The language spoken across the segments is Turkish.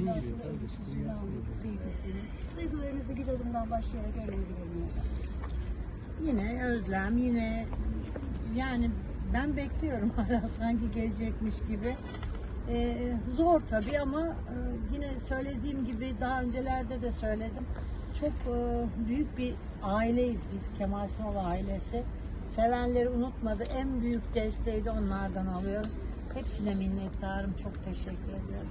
Aslında ölümsüzlüğünü aldık duygusunu. Duygularınızı Gül Hanım'dan başlayarak öğrenebilir miyim? Yine özlem, yine yani ben bekliyorum hala sanki gelecekmiş gibi. Ee, zor tabii ama e, yine söylediğim gibi daha öncelerde de söyledim. Çok e, büyük bir aileyiz biz Kemal Sunal ailesi. Sevenleri unutmadı. En büyük desteği de onlardan alıyoruz. Hepsine minnettarım. Çok teşekkür ediyorum.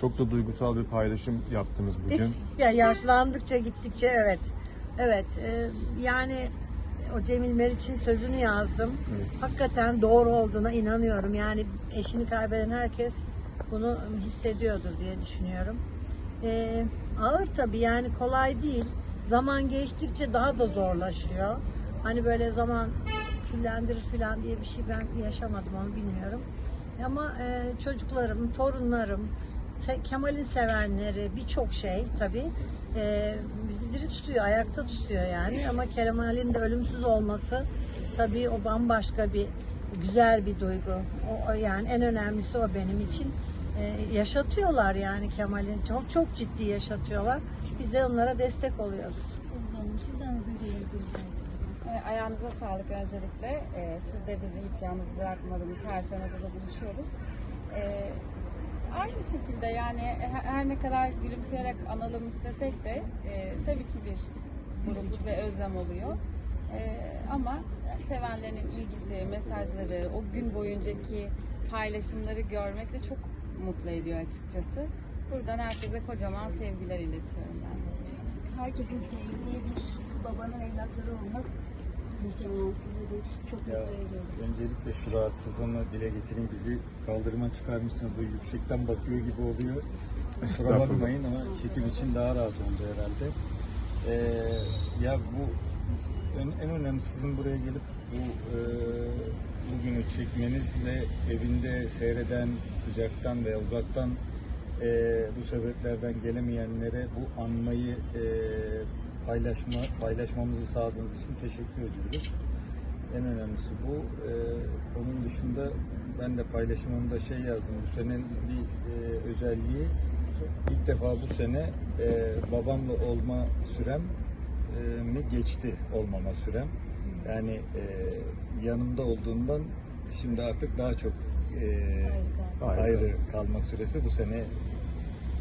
Çok da duygusal bir paylaşım yaptınız bugün. ya yaşlandıkça gittikçe evet. Evet. e, yani o Cemil Meriç'in sözünü yazdım. Evet. Hakikaten doğru olduğuna inanıyorum. Yani eşini kaybeden herkes bunu hissediyordur diye düşünüyorum. E, ağır tabii yani kolay değil. Zaman geçtikçe daha da zorlaşıyor. Hani böyle zaman küllendirir falan diye bir şey ben yaşamadım onu bilmiyorum. Ama e, çocuklarım, torunlarım, Kemal'in sevenleri birçok şey tabii e, bizi diri tutuyor, ayakta tutuyor yani. Ama Kemal'in de ölümsüz olması tabii o bambaşka bir güzel bir duygu. O, yani en önemlisi o benim için. E, yaşatıyorlar yani Kemal'i. Çok çok ciddi yaşatıyorlar. Biz de onlara destek oluyoruz. Hanım sizden. E, Ayağınıza sağlık öncelikle. E, siz de bizi hiç yalnız bırakmadınız. Her sene burada buluşuyoruz. E, aynı şekilde yani he- her ne kadar gülümseyerek analım istesek de e, tabii ki bir buruk ve özlem oluyor. E, ama sevenlerin ilgisi, mesajları, o gün boyuncaki paylaşımları görmek de çok mutlu ediyor açıkçası. Buradan herkese kocaman sevgiler iletiyorum ben. Herkesin sevdiği bir babanın evlatları olmak muhtemelen sizi de çok mutlu öncelikle şu rahatsızlığımı dile getireyim. Bizi kaldırıma çıkarmışsınız. Bu yüksekten bakıyor gibi oluyor. Kusura bakmayın ama çekim için daha rahat oldu herhalde. Ee, ya bu en, en önemlisi sizin buraya gelip bu e, bugünü çekmeniz ve evinde seyreden sıcaktan veya uzaktan e, bu sebeplerden gelemeyenlere bu anmayı e, paylaşma paylaşmamızı sağladığınız için teşekkür ediyoruz. En önemlisi bu. Ee, onun dışında ben de paylaşımımda şey yazdım. Bu senenin bir e, özelliği ilk defa bu sene e, babamla olma sürem e, mi geçti olmama sürem. Yani e, yanımda olduğundan şimdi artık daha çok e, ayrı kalma süresi bu sene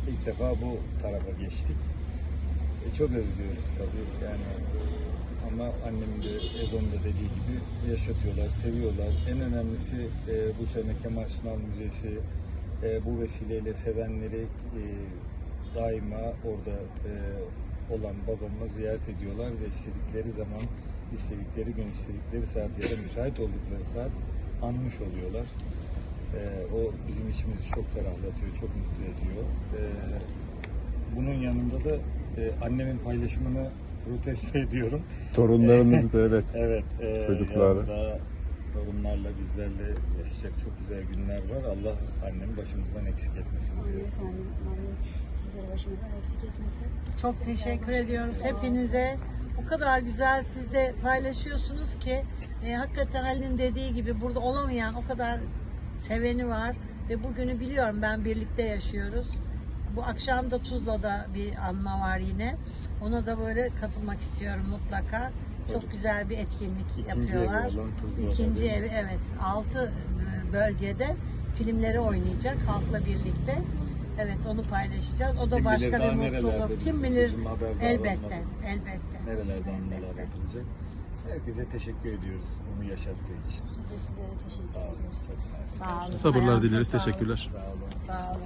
ilk defa bu tarafa geçtik. E, çok özlüyoruz tabii yani ama annemin de Ezon'un da dediği gibi yaşatıyorlar, seviyorlar. En önemlisi e, bu sene Kemal Sunal Müzesi e, bu vesileyle sevenleri e, daima orada e, olan babamı ziyaret ediyorlar ve istedikleri zaman, istedikleri gün, istedikleri saat ya da müsait oldukları saat anmış oluyorlar. E, o bizim içimizi çok ferahlatıyor, çok mutlu ediyor. E, bunun yanında da e, annemin paylaşımını protesto ediyorum. Torunlarınız da evet. Evet. E, Çocuklarla. yanında torunlarla bizlerle yaşayacak çok güzel günler var. Allah annemi başımızdan eksik etmesin Amin efendim. Amin. Sizleri başımızdan eksik etmesin. Çok teşekkür ediyoruz hepinize. O kadar güzel siz de paylaşıyorsunuz ki e, hakikaten Ali'nin dediği gibi burada olamayan o kadar seveni var ve bugünü biliyorum ben birlikte yaşıyoruz. Bu akşam da Tuzla'da bir anma var yine. Ona da böyle katılmak istiyorum mutlaka. Çok Evet. güzel bir etkinlik İkinci yapıyorlar. evi olan Tuzla'da İkinci değil evi evet. Altı e, bölgede filmleri oynayacak halkla birlikte. Evet onu paylaşacağız. O da Kim başka bir mutluluk. Kim bilir elbette. olmadığımız Elbette. Nerelerde anneler Elbette. yapılacak. Herkese teşekkür ediyoruz bunu yaşattığı için. Biz de sizlere teşekkür Sağ olun. ediyoruz. Sağ olun. Sabırlar dileriz. Teşekkürler. Sağ olun. Sağ olun.